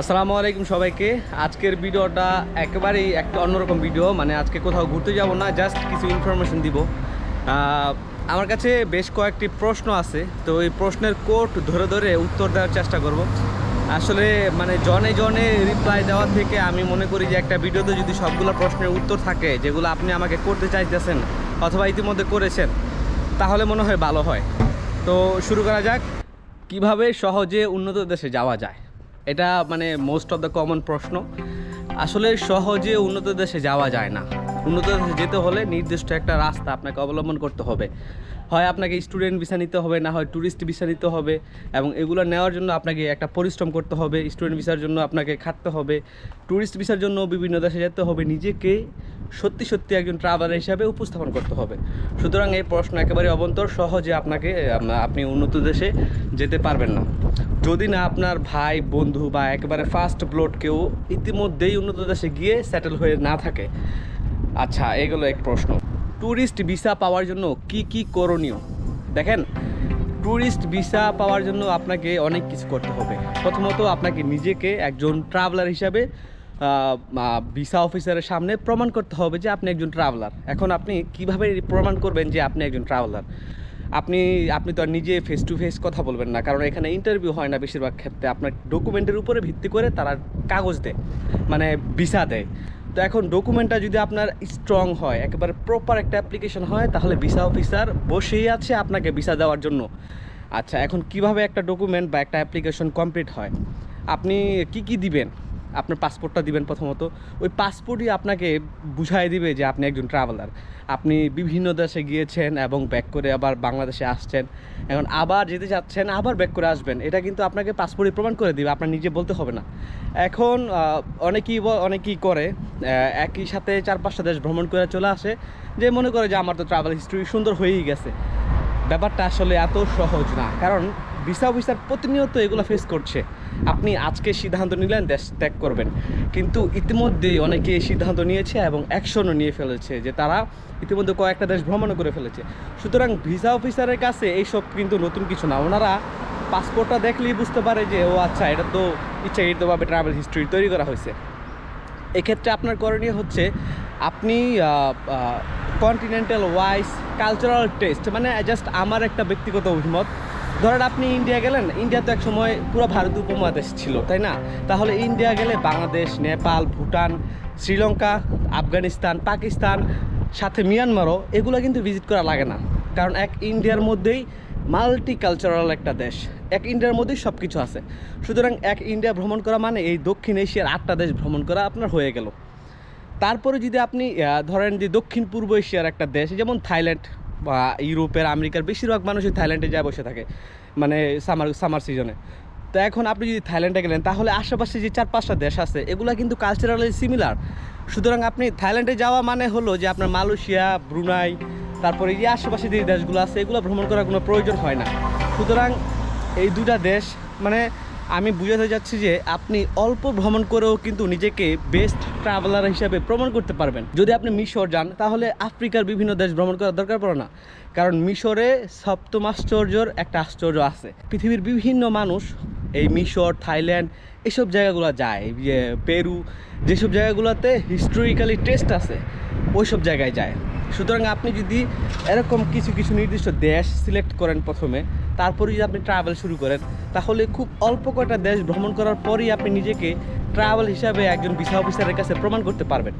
আসসালামু আলাইকুম সবাইকে। আজকের ভিডিওটা একেবারেই একটা অন্যরকম ভিডিও মানে আজকে কোথাও ঘুরতে যাব না, জাস্ট কিছু ইনফরমেশন দিব। আমার কাছে বেশ কয়েকটি প্রশ্ন আছে, তো এই প্রশ্নের কোট ধরে ধরে উত্তর দেওয়ার চেষ্টা করব। আসলে মানে জনে জনে রিপ্লাই দেওয়া থেকে আমি মনে করি যে একটা ভিডিওতে যদি সবগুলো প্রশ্নের উত্তর থাকে, যেগুলো আপনি আমাকে করতে চাইতেছেন অথবা ইতিমধ্যে করেছেন, তাহলে মনে হয় ভালো হয়। তো শুরু করা যাক। কীভাবে সহজে উন্নত দেশে যাওয়া যায়? এটা মানে মোস্ট অফ দ্য কমন প্রশ্ন। আসলে সহজে উন্নত দেশে যাওয়া যায় না। উন্নত দেশে যেতে হলে নির্দিষ্ট একটা রাস্তা আপনাকে অবলম্বন করতে হবে। হয় আপনাকে স্টুডেন্ট ভিসা নিতে হবে, না হয় ট্যুরিস্ট ভিসা নিতে হবে এবং এগুলো নেওয়ার জন্য আপনাকে একটা পরিশ্রম করতে হবে স্টুডেন্ট ভিসার জন্য আপনাকে খাটতে হবে ট্যুরিস্ট ভিসার জন্য বিভিন্ন দেশে যেতে হবে, নিজেকে সত্যি সত্যি একজন ট্রাভেলার হিসাবে উপস্থাপন করতে হবে। সুতরাং এই প্রশ্ন একেবারে অবন্তর, সহজে আপনাকে আপনি উন্নত দেশে যেতে পারবেন না। যদি না আপনার ভাই, বন্ধু বা একেবারে ফার্স্ট ব্লড কেউ ইতিমধ্যেই উন্নত দেশে গিয়ে সেটেল হয়ে না থাকে? আচ্ছা এগুলো এক প্রশ্ন। ট্যুরিস্ট ভিসা পাওয়ার জন্য কি কি করণীয়? দেখেন ট্যুরিস্ট ভিসা পাওয়ার জন্য আপনাকে অনেক কিছু করতে হবে। প্রথমত আপনাকে নিজেকে একজন ট্রাভেলার হিসাবে ভিসা অফিসারের সামনে প্রমাণ করতে হবে যে আপনি একজন ট্রাভেলার এখন আপনি কীভাবে প্রমাণ করবেন যে আপনি একজন ট্রাভেলার আপনি আপনি তো আর নিজে ফেস টু ফেস কথা বলবেন না। কারণ এখানে ইন্টারভিউ হয় না বেশিরভাগ ক্ষেত্রে। আপনার ডকুমেন্টের উপরে ভিত্তি করে তারা কাগজ দেয় মানে ভিসা দেয়। তো এখন ডকুমেন্টটা যদি আপনার স্ট্রং হয়, একেবারে প্রপার একটা অ্যাপ্লিকেশন হয়, তাহলে ভিসা অফিসার বসেই আছে আপনাকে ভিসা দেওয়ার জন্য। আচ্ছা এখন কীভাবে একটা ডকুমেন্ট বা একটা অ্যাপ্লিকেশন কমপ্লিট হয়? আপনি কি কি দিবেন? আপনার পাসপোর্টটা দিবেন প্রথমত। ওই পাসপোর্টই আপনাকে বুঝাই দিবে যে আপনি একজন ট্রাভেলার আপনি বিভিন্ন দেশে গিয়েছেন এবং ব্যাক করে আবার বাংলাদেশে আসছেন। এখন আবার যেতে যাচ্ছেন আবার ব্যাক করে আসবেন। এটা কিন্তু আপনাকে পাসপোর্টই প্রমাণ করে দিবে, আপনার নিজে বলতে হবে না। এখন অনেকেই অনেকেই করে একই সাথে চার পাঁচটা দেশ ভ্রমণ করে চলে আসে। যে মনে করে যে আমার তো ট্রাভেল হিস্ট্রি সুন্দর হয়েই গেছে। ব্যাপারটা আসলে এত সহজ না। কারণ ভিসা অফিসার প্রতিনিয়ত এগুলো ফেস করছে। আপনি আজকে সিদ্ধান্ত নিলেন, দেশ ত্যাগ করবেন। কিন্তু ইতিমধ্যে অনেকে সিদ্ধান্ত নিয়েছে এবং অ্যাকশনও নিয়ে ফেলেছে যে তারা ইতিমধ্যে কয়েকটা দেশ ভ্রমণও করে ফেলেছে। সুতরাং ভিসা অফিসারের কাছে এইসব কিন্তু নতুন কিছু না। ওনারা পাসপোর্টটা দেখলেই বুঝতে পারে যে, ও আচ্ছা এটা তো ইচ্ছাকৃতভাবে ট্রাভেল হিস্ট্রি তৈরি করা হয়েছে। এক্ষেত্রে আপনার করণীয় হচ্ছে, আপনি কন্টিনেন্টাল ওয়াইজ কালচারাল টেস্ট মানে জাস্ট আমার একটা ব্যক্তিগত অভিমত। ধরেন আপনি ইন্ডিয়া গেলেন ইন্ডিয়া তো এক সময় পুরো ভারত উপমহাদেশ ছিল, তাই না? তাহলে ইন্ডিয়া গেলে বাংলাদেশ, নেপাল, ভুটান, শ্রীলঙ্কা, আফগানিস্তান, পাকিস্তান, সাথে মিয়ানমারও, এগুলো কিন্তু ভিজিট করা লাগে না। কারণ এক ইন্ডিয়ার মধ্যেই মাল্টি কালচারাল একটা দেশ, এক ইন্ডিয়ার মধ্যেই সব কিছু আছে। সুতরাং এক ইন্ডিয়া ভ্রমণ করা মানে এই দক্ষিণ এশিয়ার আটটা দেশ ভ্রমণ করা আপনার হয়ে গেল। তারপরে যদি আপনি ধরেন যে দক্ষিণ পূর্ব এশিয়ার একটা দেশ যেমন থাইল্যান্ড বা ইউরোপের, আমেরিকার, বেশিরভাগ মানুষই থাইল্যান্ডে যায় বসে থাকে মানে সামার সামার সিজনে তো এখন আপনি যদি থাইল্যান্ডে গেলেন, তাহলে আশেপাশে যে চার পাঁচটা দেশ আছে, এগুলো কিন্তু কালচারালি সিমিলার সুতরাং আপনি থাইল্যান্ডে যাওয়া মানে হলো যে আপনার মালয়েশিয়া, ব্রুনাই, তারপরে যে আশেপাশে যে দেশগুলো আছে, এগুলো ভ্রমণ করার কোনো প্রয়োজন হয় না। সুতরাং এই দুটা দেশ মানে আমি বুঝাতে যাচ্ছি যে আপনি অল্প ভ্রমণ করেও কিন্তু নিজেকে বেস্ট ট্রাভেলার হিসাবে প্রমাণ করতে পারবেন। যদি আপনি মিশর যান, তাহলে আফ্রিকার বিভিন্ন দেশ ভ্রমণ করার দরকার পড়ে না। কারণ মিশরে সপ্তম আশ্চর্যর একটা আশ্চর্য আছে। পৃথিবীর বিভিন্ন মানুষ এই মিশর, থাইল্যান্ড, এসব জায়গাগুলো যায়। যে পেরু, যেসব জায়গাগুলোতে হিস্টোরিক্যালি টেস্ট আছে, ওইসব জায়গায় যায়। সুতরাং আপনি যদি এরকম কিছু কিছু নির্দিষ্ট দেশ সিলেক্ট করেন প্রথমে তারপরে যদি আপনি ট্রাভেল শুরু করেন, তাহলে খুব অল্প কয়টা দেশ ভ্রমণ করার পরই আপনি নিজেকে ট্রাভেল হিসাবে একজন ভিসা অফিসারের কাছে প্রমাণ করতে পারবেন।